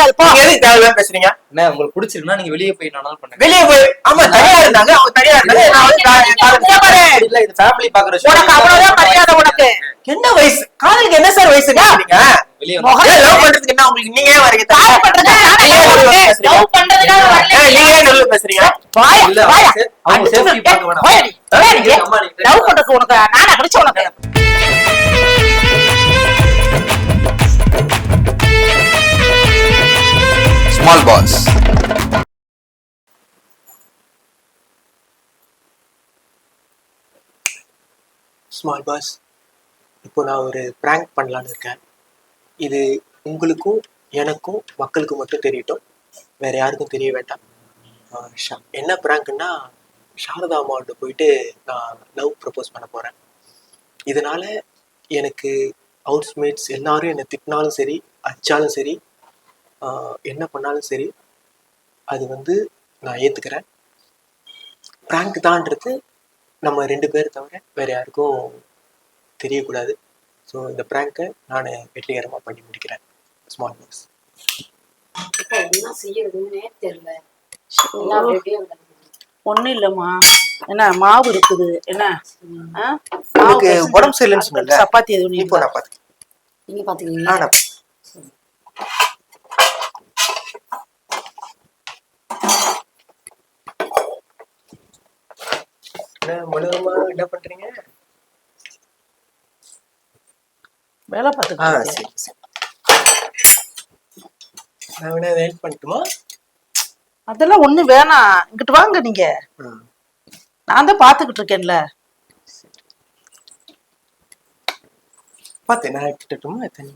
முடியாது போ நீங்க எதுக்கு தேவையில்லாம பேசுறீங்க என்ன உங்களுக்கு பிடிச்சிருக்குன்னா நீங்க வெளியே போய் நானும் பண்ணுங்க வெளியே போய் ஆமா தனியா இருந்தாங்க அவங்க தனியா இருந்தாங்க நான் காதல். இல்ல இது ஃபேமிலி பாக்குற உனக்கு அவ்வளவுதான் மரியாதை உனக்கு என்ன வயசு காதலுக்கு என்ன சார் வயசு நீங்க வெளியே லவ் பண்றதுக்கு என்ன உங்களுக்கு நீங்க ஏன் வரீங்க கால் பண்றது நானே நீங்க ஏன் வரேன். நடுவுல பேசுறீங்க? லவ் பண்றதுக்காக வரல. ஏன் நீங்க ஏன் நடுவுல பேசுறீங்க வாயா, வாயா. அவங்க பார்க்க வேணாம். லவ் பண்றதுக்கு உனக்கு நானா கிடைச்ச உனக்கு ஸ்மால் பாஸ் ஸ்மால் பாஸ் இப்போ நான் ஒரு ப்ராங்க் பண்ணலான்னு இருக்கேன். இது உங்களுக்கும் எனக்கும் மக்களுக்கும் மட்டும் தெரியட்டும். வேற யாருக்கும் தெரிய வேண்டாம். ஷா- என்ன ப்ராங்க்னா சாரதா அம்மாவோட போயிட்டு நான் லவ் ப்ரப்போஸ் பண்ண போகிறேன் இதனால எனக்கு ஹவுஸ்மேட்ஸ் எல்லாரும் என்னை திட்டினாலும் சரி அடிச்சாலும் சரி என்ன பண்ணாலும் சரி அது வந்து நான் ஏற்றுக்கிறேன் ப்ராங்க் தான்ன்றது நம்ம ரெண்டு பேர் தவிர வேற யாருக்கும் தெரியக்கூடாது. ஸோ இந்த ப்ராங்கை நான் வெற்றிகரமாக பண்ணி முடிக்கிறேன். ஸ்மால் கிடக்குது. ஒண்ணும் இல்லம்மா. என்ன மாவு இருக்குது. என்ன? உடம்பு சரியில்லைன்னு சொன்னல சப்பாத்தி எதுவும் நீங்க பாத்துக்கிறீங்களா ஆ, நான் என்ன மனோரமா என்ன பண்றீங்க? வேலை ஆ பார்த்துக்கிட்டு சரி சரி. நான் வேணா ஹெல்ப் பண்ணட்டுமா? அதெல்லாம் ஒண்ணு வேணாம். இங்கிட்டு வாங்க நீங்க. நான் தான் பாத்துக்கிட்டு இருக்கேன்ல. பார்த்து நான் எடுத்துட்டுமா? தண்ணி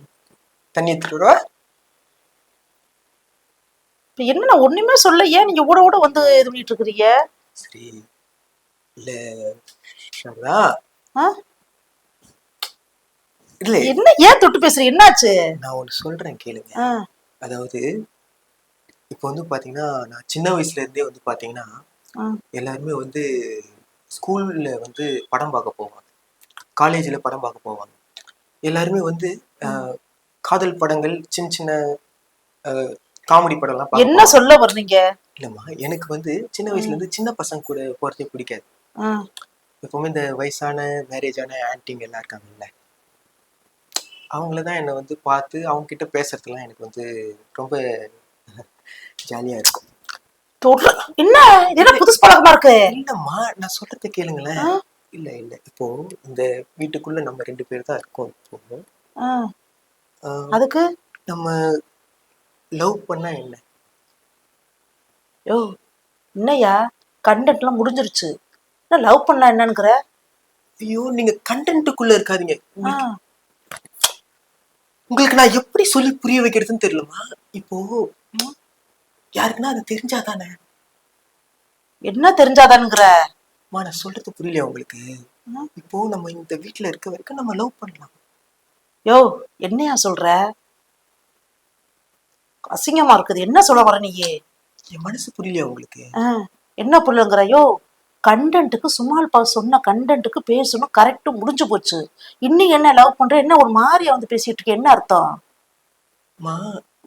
தண்ணி எடுத்துட்டு வரவா? இப்ப என்ன ஒண்ணுமே சொல்ல ஏன் நீங்க ஓட ஓட வந்து இது பண்ணிட்டு இருக்கிறீங்க. சரி. இல்ல என்ன ஏன் தொட்டு பேசுறீங்க என்னாச்சு? நான் ஒன்று சொல்றேன் கேளுங்க. அதாவது இப்போ வந்து பாத்தீங்கன்னா நான் சின்ன வயசுல இருந்தே வந்து பாத்தீங்கன்னா. எல்லாருமே வந்து ஸ்கூல்ல வந்து படம் பார்க்க போவாங்க. காலேஜ்ல படம் பார்க்க போவாங்க. எல்லாருமே வந்து காதல் படங்கள் சின்ன சின்ன காமெடி படம்லாம் என்ன. சொல்ல வர்றீங்க? இல்லம்மா எனக்கு வந்து சின்ன வயசுல இருந்து சின்ன பசங்க கூட போறதே பிடிக்காது. எப்பவுமே இந்த வயசான மேரேஜான ஆன்ட்டிங்க எல்லாம் இருக்காங்கல்ல அவங்கள தான் என்னை வந்து பார்த்து அவங்க கிட்ட பேசுறதுலாம் எனக்கு வந்து ரொம்ப ஜாலியா இருக்கும். என்ன? என்ன புதுசு பழக்கமா இருக்கு? இல்லம்மா நான் சொல்றத கேளுங்களேன்? இல்ல இல்ல. இப்போ இந்த வீட்டுக்குள்ள நம்ம ரெண்டு பேர் தான் இருக்கோம் இப்போ. அதுக்கு? நம்ம லவ் பண்ணா என்ன? யோ எல்லாம் முடிஞ்சிருச்சு. என்ன லவ் பண்ணலாம் என்னன்னுக்குற? ஐயோ நீங்க கண்டென்ட்டுக்குள்ள இருக்காதீங்க. உங்களுக்கு- நான் எப்படி சொல்லி புரிய வைக்கிறதுன்னு தெரியலம்மா. இப்போ யாருக்குன்னா அது தெரிஞ்சாதானே? என்ன தெரிஞ்சாதானுங்கிற நான் சொல்றது புரியலையா உங்களுக்கு? இப்போ நம்ம இந்த வீட்ல இருக்க வரைக்கும் நம்ம லவ் பண்ணலாம். யோ என்னையா சொல்ற? அசிங்கமா இருக்குது. என்ன சொல்ல வர நீ என் மனசு புரியலையா உங்களுக்கு? என்ன புள்ளுங்கிற யோ கண்டென்ட்டுக்கு சுமால் பா சொன்ன கண்டென்ட்டுக்கு பேசணும் கரெக்ட் முடிஞ்சு போச்சு. இன்னும் என்ன லவ் பண்ற என்ன ஒரு மாதிரியா வந்து பேசிட்டு இருக்க என்ன அர்த்தம்?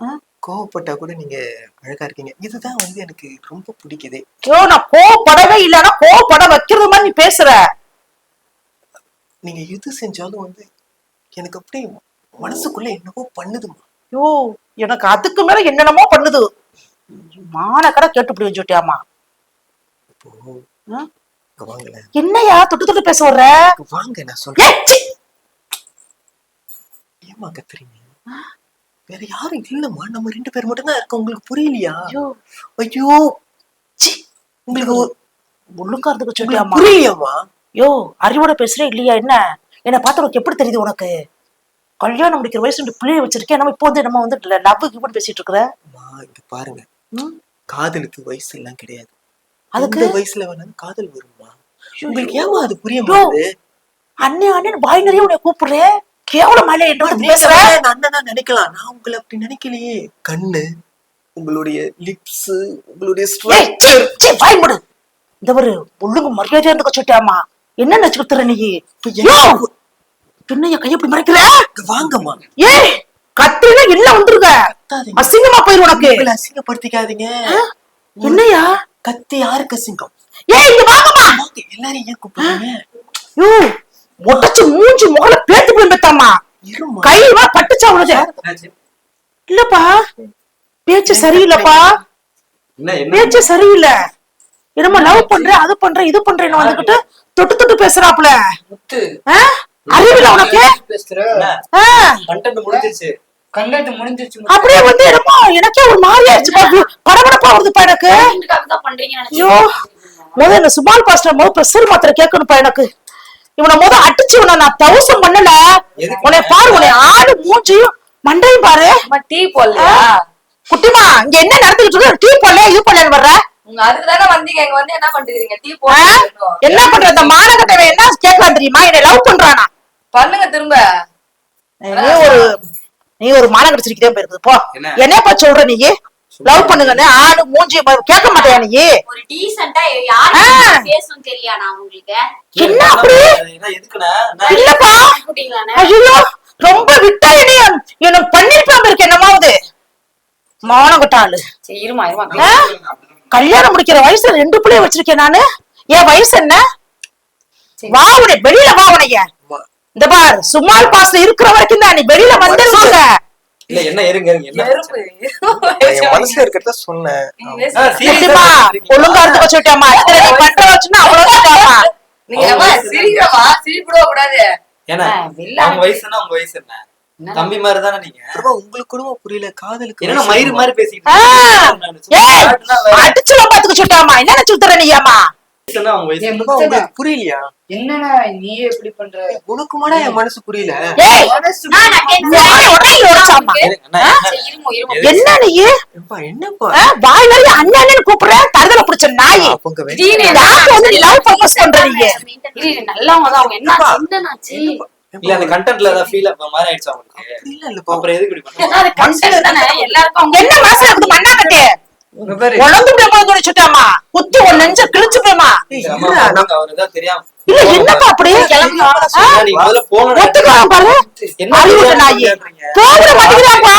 ஆ? கோவப்பட்டா கூட நீங்க அழகா இருக்கீங்க. இதுதான் வந்து எனக்கு ரொம்ப பிடிக்குதே. யோ நான் கோவப்படவே இல்லைன்னா கோவப்பட வைக்கிறது மாதிரி நீ பேசுற? நீங்க எது செஞ்சாலும் வந்து எனக்கு அப்படியே மனசுக்குள்ள என்னவோ பண்ணுதுமா யோ எனக்கு அதுக்கு மேல என்னென்னமோ பண்ணுது. மானக்கடை கேட்டு இப்படி வச்சுட்டியாமா இப்போ என்னையா தொட்டு தொட்டு பேச வர்ற வாங்க நான் சொல்றேன். ஏய், சீ. ஏமா கத்துறீங்க? வேற யாரும் இல்லம்மா. நம்ம ரெண்டு பேர் மட்டும் தான் இருக்கோம். உங்களுக்கு புரியலையா? ஐயோ. உங்களுக்கு ஒழுங்கா இருந்துக்க சொல்லியாமா புரியலையாம்மா? யோ அறிவோட பேசுறே இல்லையா என்ன? என்னை பார்த்து உனக்கு எப்படி தெரியுது உனக்கு? கல்யாணம் முடிக்கிற வயசு ரெண்டு பிள்ளைய வச்சிருக்கேன். நம்ம இப்போ வந்து நம்ம வந்து லவ் இப்படி பேசிட்டு இருக்கிற? இங்க பாருங்க? காதலுக்கு வயசு எல்லாம் கிடையாது. அதுக்கு? வயசுல வேணாலும் காதல் வருமா உங்களுக்கு ஏமா அது புரிய அண்ணே அண்ணன் வாய் நிறைய உன்னை கூப்பிடுறேன் கேவலம் மேலே என்ன நீங்க பேசுற. வேணா என்ன அண்ணனா நினைக்கலாம். நான் உங்களை அப்படி நினைக்கலையே. கண்ணு உங்களுடைய லிப்ஸ் உங்களுடைய ஸ்ட்ரக்சர் வாய் மூடு. இந்த ஒரு ஒழுங்கு மரியாதையா இருந்துக்க சொல்லிட்டாமா என்ன நினைச்சுக்கிற நீ? யோ, என்ன என் கையை இப்படி மறைக்கிற? வாங்கம்மா. ஏய் கத்திரில என்ன வந்துருக்க கத்தாதீங்க. அசிங்கமா போயிரு உனக்கு. அசிங்கப்படுத்திக்காதீங்க. என்னையா? கத்தி யாருக்கு அசிங்கம் ஏய் இங்க வாங்கம்மா. வாங்க, எல்லாரும் ஏன் கூப்பிடுறீங்க? யோ ஒட்டச்சு மூஞ்சி முகல பேத்து போய் பெத்தாமா கையில பட்டுச்சா உனது? இல்லப்பா. பேச்சு? சரியில்லைப்பா. பேச்சு சரியில்லை. என்னமோ லவ் பண்றேன் அது பண்றேன் இது பண்றேன்னு வந்துகிட்டு தொட்டு தொட்டு ஆ? அறிவில்ல உனக்கு? முடிஞ்சிருச்சு. அப்படியே வந்து என்னமோ எனக்கே ஒரு மாதிரி ஆயிடுச்சுப்பா படபடப்பா வருதுப்பா எனக்கு. ஐயோ இந்த சுபால் பாஸ்டர் பிரஷர் மாத்திரை கேட்கணும்ப்பா எனக்கு. இவனை முத அடிச்சு இவனை நான் தவசம் பண்ணல? உன்னை பாரு உன்னை ஆளு மூஞ்சியும் மண்டையும் பாரு. டீ போடலையா? குட்டிமா இங்க என்ன நடந்துகிட்டு இருக்கு? டீ போடல இது போடலன்னு வர்ற? உங்க அதுக்கு தானே வந்தீங்க. இங்க வந்து என்ன பண்ற இந்த மானகட்டவன் என்ன கேட்கலாம் தெரியுமா? என்னை லவ் பண்றானா? பண்ணுங்க திரும்ப. ஒரு நீ ஒரு மானம் கிடைச்சிருக்கே போயிருக்குது. போ. என்ன? என்னப்பா சொல்ற நீ? லவ் பண்ணுங்கன்னு ஆளு மூஞ்சி கேட்க மாட்டியா நீ? ஒரு டீசெண்டா யாரு ஆ. பேசணும் தெரியாதா உங்களுக்கு? என்ன அப்படி? என்ன எதுக்குண்ணா என்ன? இல்லப்பா. ஐயோ ரொம்ப விட்டா என்னைய எனக்கு பண்ணிருப்பாங்க இருக்கு என்னமாவது. மானகட்ட ஆளு. சரி இருமா? கல்யாணம் முடிக்கிற வயசுல ரெண்டு பிள்ளைய வச்சிருக்கேன் நானு? என் வயசு என்ன? வா உன்னை வெளியில வா உனைய இந்த பார் சும்மால் பாஸ்ல இருக்கிற வரைக்கும் தான் நீ வெளியில வந்துருவாங்க இல்ல என்ன இருங்க இருங்க என்ன? மனசுல இருக்கிறத சொன்னேன். ஒழுங்கா இருந்து வச்சுட்டாமா இதுல நீ பண்ற வச்சுன்னா அவ்வளவுதான் நீங்க அம்மா சிரிக்கிறமா சிரிப்பிட கூடாது? ஏன்னா அவங்க வயசு என்ன உங்க வயசு என்ன? தம்பி மாதிரி தானே நீங்க? உங்களுக்கு கூட புரியல? காதலுக்கு வயசு மயிறு? மாதிரி பேசிக்கிட்டு அடிச்சுல பாத்துக்க சொல்லிட்டாமா என்ன நினைச்சு நீயாமா புரியலையா? என்னடா நீ எப்படி பண்ற? உனக்கு மாடா என் மனசு புரியல. ஏய் நான் நான் tension வாயை உடைச்சு உடைச்சாமா. இருங்க, அண்ணா, என்ன? சரி, இருமோ இருமோ. என்ன நீ? எப்பா என்னப்பா? ஆ, வாய் வரைய அண்ணன் கூப்பிடுற தருதல புடிச்ச நாய். லவ் ப்ரப்போஸ் பண்ற நீ? இரு, இரு, நல்லவங்க தான் அவங்க. என்ன இல்ல அந்த கண்டென்ட்ல ஏதாவது ஃபீல் அப்ப மாதிரி ஆயிடுச்சு அவங்களுக்கு அப்படி இல்ல இல்லப்பா. அப்புறம் எதுக்கு இப்படி பண்றீங்க அது content தானே? எல்லாருக்கும் அவங்க என்ன மனசுல இருக்குது? மண்ணா கட்டு இங்க பாரு உழந்து விட போது சுட்டாமா குத்தி உன் நெஞ்ச கிழிச்சு அம்மா, இல்ல, என்னப்பா அப்படி? ஒத்துக்கலாம் பாரு. நாயி? போகிற மாட்டேங்கிறாப்பா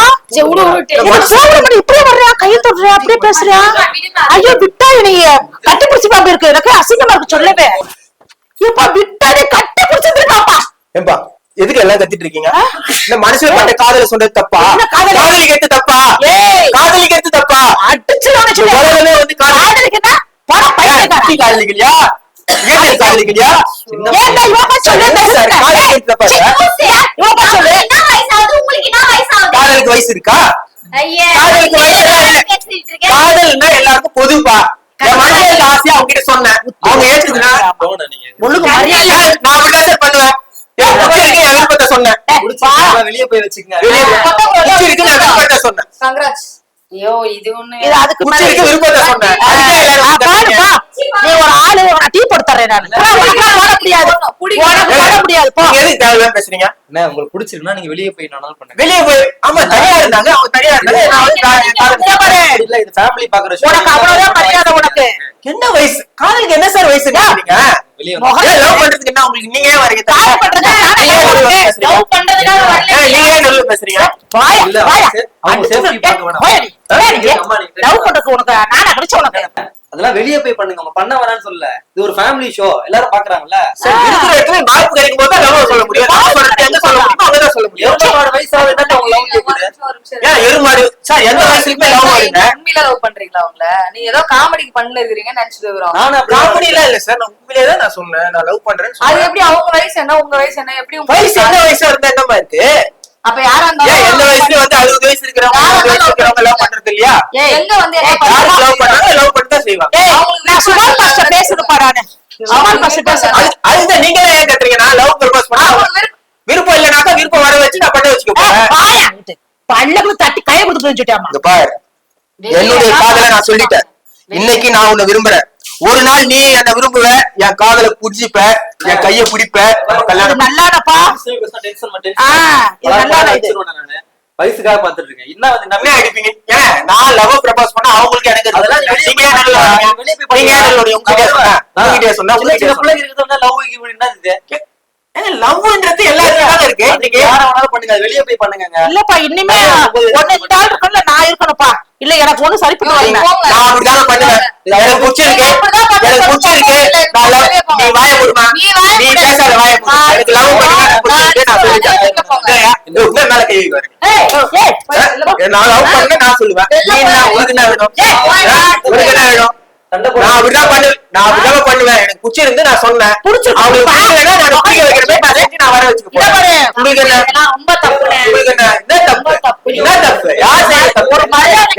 இப்படியே வர்றியா? கையை தொடுறியா? அப்படியே பேசுறியா? ஐயோ விட்டா நீ கட்டி பிடிச்சு பாம்பு இருக்கு. எனக்கு அசிங்கமா இருக்கு சொல்லவே. இப்ப விட்டாதே கட்டி பிடிச்சிருக்காப்பா ஏம்பா எதுக்கு எல்லாம் கத்திட்டு இருக்கீங்க? இந்த மனசுல பண்ண காதல சொன்னது தப்பா? காதல்? காதலிக்கிறது தப்பா? ஏய். காதலிக்கிறது தப்பா? உலகமே வந்து காதல் காதலிக்கலையா ஏன் காதலிக்கலையா காதலுக்கு வயசு இருக்கா? ஐயே காதலுக்கு வயசு காதல்னா எல்லாருக்கும் பொதுப்பா. இருக்க ஆசையா அவங்க கிட்ட சொன்னேன் அவங்க மரியாதை நான் பண்ணுவேன்? வெளியே போய் வச்சுக்கங்க. கங்க்ராட்ஸ் ஐயோ இது ஒண்ணு இது அதுக்கு நீ ஒரு ஆளு டீ போட்டு தரேன் நான். ஓட முடியாது ஓட முடியாது போ. நீங்க எதுக்கு தேவையில்லாம பேசுறீங்க? என்ன உங்களுக்கு பிடிச்சிருக்குன்னா நீங்க வெளியே போய் நானும் பண்ணுங்க. வெளியே போய் ஆமா தனியா இருந்தாங்க அவங்க தனியா இருந்தாங்க. நான். இல்ல இது ஃபேமிலி பாக்குற. உனக்கு அவ்வளவுதான் மரியாதை உனக்கு. என்ன வயசு? காதலுக்கு என்ன சார் வயசு நீங்க வெளியே லவ் பண்றதுக்கு என்ன உங்களுக்கு? வரீங்க? லவ் பண்றதுக்காக வரல பேசுறீங்க. அவங்க. பார்க்க வேணாம். லவ் பண்றதுக்கு உனக்கு நானா கிடைச்ச உனக்கு? அதெல்லாம் வெளியே போய் பண்ணுங்க. அவங்க பண்ண வேணாம்னு சொல்லல. இது ஒரு ஃபேமிலி ஷோ எல்லாரும் பாக்குறாங்கல்ல இருக்கிற இடத்துல வாய்ப்பு கிடைக்கும் போது சொல்ல முடியும். சொல்ல முடியுமோ எவ்வளவு வயசு ஆகுது என்ன அவங்க லவ் கேக்குது ஏன் எருமாடு? சார் எந்த வயசுலயுமே லவ் மாடுங்க உண்மையில லவ் பண்றீங்களா அவங்கள நீங்க ஏதோ காமெடிக்கு நினைச்சிட்டு காமெடி எல்லாம் இல்ல சார். நான் தான் நான் சொன்னேன். நான் லவ் பண்றேன்னு அது எப்படி அவங்க வயசு என்ன? உங்க வயசு என்ன? எப்படி உங்க வயசு என்ன வயசா இருந்தா என்னமா இருக்கு? அப்ப யாரா ஏன் எந்த இருந்தாலும் வயசுலயும் வந்து அறுபது வயசு இருக்கிறவங்க லவ் பண்றது இல்லையா? எங்க வந்து லவ்? பண்றாங்க லவ் பண்ணிட்டு செய்வாங்க. நான் சுமால் பாஸ்டர் அதுதான் ஏன் நான் லவ் பண்ணா விருப்பம் விருப்பம் இல்லைனாக்கா விருப்பம் வர வச்சு நான் பண்ண வச்சுக்க போறேன் வாயா பல்லுக்கு தட்டி கையை கொடுத்து வச்சுட்டாமா இங்க பாரு. என்னுடைய காதலை நான் சொல்லிட்டேன். இன்னைக்கு நான் உன்னை விரும்புறேன். ஒரு நாள் நீ என்ன விரும்புவ என் காதலை புடிச்சிப்ப என் கைய பிடிப்ப கல்யாணம் நல்லாடப்பா. வயசுக்காக பாத்துட்டு இருக்கேன். என்ன வந்து நம்ம அடிப்பீங்க? ஏன்? நான் லவ் ப்ரப்போஸ் பண்ணா அவங்களுக்கு எனக்கு அதெல்லாம் நீங்க நீங்க உங்ககிட்ட சொன்னேன் சின்ன பிள்ளைங்க இருக்கிறவங்க லவ் என்ன இது? லவ்ன்றது எல்லாருக்கும் இருக்கு. நீங்க யார வேணாலும் பண்ணுங்க வெளிய போய் பண்ணுங்க இல்லப்பா இனிமே ஒண்ணு இந்த ஆள் இருக்கணும்ல நான் இருக்கணும்ப்பா. இல்ல எனக்கு ஒண்ணு சரிப்பட்டு வரல போங்க. நான் அப்படிதாங்க பண்ணுவேன். எனக்கு பிடிச்சிருக்கு அப்படிதான் பண்ணுவேன். எனக்கு பிடிச்சிருக்கு நான் love- நீ வாய மூடுமா? நீ. பேசாத வாய நான் எனக்கு லவ் பண்ணி எனக்கு பிடிச்சிருக்கு நான் சொல்லிட்டேன்? இந்த மேல கை ஏய், நான் லவ் பண்ண நான் சொல்லுவேன். நீ என்ன உனக்கு என்ன வேணும்? உனக்கு என்ன வேணும்? நான் போட அப்படிதான் பண்ணுவேன். நான் அப்படிதான் பண்ணுவேன். எனக்கு பிடிச்சிருந்து நான் சொன்னேன். அவங்களுக்கு பிடிக்கலன்னா நான் வைக்கிற நான் வர வச்சுக்க உங்களுக்கு என்ன? இதெல்லாம் ரொம்ப தப்புண்ணே. உங்களுக்கு என்ன? என்ன தப்பு? தப்பு. என்ன தப்பு? யார் செய்யற தப்பு? ஒரு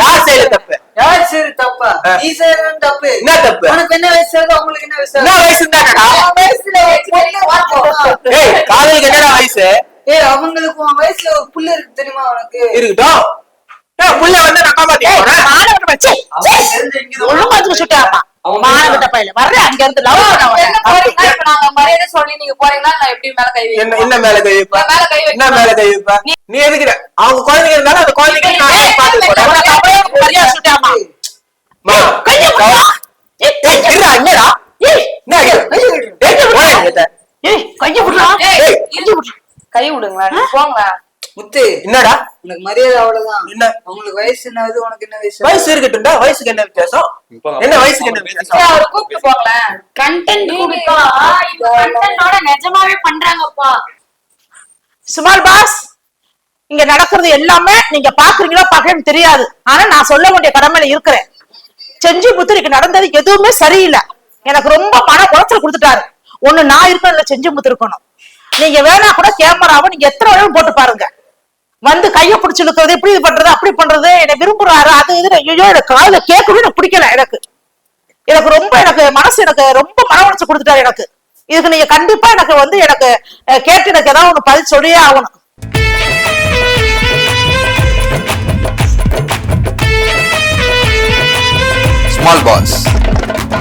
யார் செய்யற தப்பு? யார் சரி தப்பா. நீ செய்யறது தப்பு. என்ன தப்பு? உனக்கு என்ன வயசு ஆகுது அவங்களுக்கு என்ன வயசு என்ன வயசு தானடா வயசுல. ஏய் காதலுக்கு என்னடா வயசு? ஏய் அவங்களுக்கு உன் வயசுல ஒரு இருக்கு தெரியுமா உனக்கு? இருக்கட்டும். புள்ள வந்து நான். தெரிஞ்சு இங்க ஒழுங்கா. அவன் மானங்கிட்ட பையல. வர்றேன் அங்க இருந்து love பண்ண சொல்லி நீங்க போறீங்களா நான் எப்படி மேல கை என்ன என்ன மேல கை வைப்ப மேல கை. என்ன மேல கை வைப்ப நீ எதுக்குற அவங்க குழந்தைங்க இருந்தாலும் அந்த குழந்தைங்க நான் பாத்து போறேன் மரியாதை சுட்டாமா. மா, கையை விடுடா. ஏய், கையை இருடா, என்னடா ஏய், இது? ஏய், போடா இங்கிட்ட. ஏய், கையை விடுடா. ஏய், கையை விடுடா. கை விடுங்களா போங்க முத்து என்னடா? உனக்கு மரியாதை அவ்வளவுதான். என்ன? அவங்களுக்கு வயசு என்ன ஆகுது? உனக்கு என்ன வயசு? வயசு இருக்கட்டும்டா. வயசுக்கு என்ன வித்தியாசம்? என்ன வயசுக்கு என்ன வித்தியாசம்? அவரை கூப்பிட்டு போங்களேன் கண்டென்ட் கொடுப்பா. இது கண்டென்ட்டோட நிஜமாவே பண்றாங்கப்பா. சுமால் பாஸ் இங்க நடக்கிறது எல்லாமே நீங்க பாக்குறீங்களோ பாக்கலன்னு தெரியாது. ஆனா நான் சொல்ல வேண்டிய கடமையில இருக்கிறேன். செஞ்சு முத்திரிக்கு நடந்தது எதுவுமே சரியில்லை. எனக்கு ரொம்ப மன குறைச்சல் கொடுத்துட்டாரு. ஒண்ணு நான் இருக்கணும் இல்ல செஞ்சு முத்து இருக்கணும். நீங்க வேணா கூட கேமராவை நீங்க எத்தனை வேணும் போட்டு பாருங்க. வந்து கையை பிடிச்சி இழுக்கிறது இப்படி இது பண்றது அப்படி பண்றது என்னை விரும்புறாரு அது இது ஐயோ எனக்கு காதுல கேட்கவே எனக்கு பிடிக்கல எனக்கு. எனக்கு ரொம்ப எனக்கு மனசு எனக்கு ரொம்ப மன உணர்ச்சி கொடுத்துட்டாரு எனக்கு. இதுக்கு நீங்க கண்டிப்பா எனக்கு வந்து எனக்கு கேட்டு எனக்கு ஏதாவது ஒண்ணு பதில் சொல்லியே ஆகணும். Small Boss.